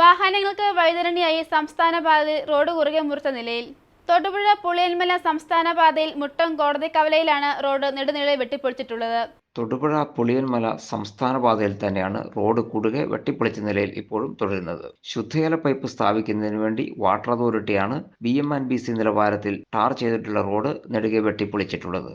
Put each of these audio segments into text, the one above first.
വാഹനങ്ങൾക്ക് വഴിതിരണിയായി സംസ്ഥാന പാതയിൽ റോഡ് കുറുകെ മുറിച്ച നിലയിൽ. തൊടുപുഴ പുളിയന്മല സംസ്ഥാന പാതയിൽ മുട്ടം കോടതി കവലയിലാണ് റോഡ് നെടുനീളെ വെട്ടിപ്പൊളിച്ചിട്ടുള്ളത്. തൊടുപുഴ പുളിയൻമല സംസ്ഥാന പാതയിൽ തന്നെയാണ് റോഡ് കുടുകെ വെട്ടിപ്പൊളിച്ച നിലയിൽ ഇപ്പോഴും തുടരുന്നത്. ശുദ്ധജല പൈപ്പ് സ്ഥാപിക്കുന്നതിന് വേണ്ടി വാട്ടർ അതോറിറ്റിയാണ് ബി എം ബി സി നിലവാരത്തിൽ ടാർ ചെയ്തിട്ടുള്ള റോഡ് നെടുകെ വെട്ടിപ്പൊളിച്ചിട്ടുള്ളത്.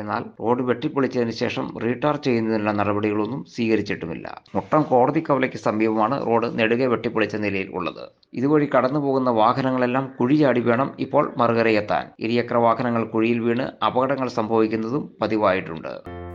എന്നാൽ റോഡ് വെട്ടിപ്പൊളിച്ചതിന് ശേഷം റീടാർ ചെയ്യുന്നതിനുള്ള നടപടികളൊന്നും സ്വീകരിച്ചിട്ടുമില്ല. മുട്ടം കോടതി കവലയ്ക്ക് സമീപമാണ് റോഡ് നെടുകെ വെട്ടിപ്പൊളിച്ച നിലയിൽ ഉള്ളത്. ഇതുവഴി കടന്നുപോകുന്ന വാഹനങ്ങളെല്ലാം കുഴിയാടി വേണം ഇപ്പോൾ മറുകരയെത്താൻ. ഇരിയക്ര വാഹനങ്ങൾ കുഴിയിൽ വീണ് അപകടങ്ങൾ സംഭവിക്കുന്നതും പതിവായിട്ടുണ്ട്.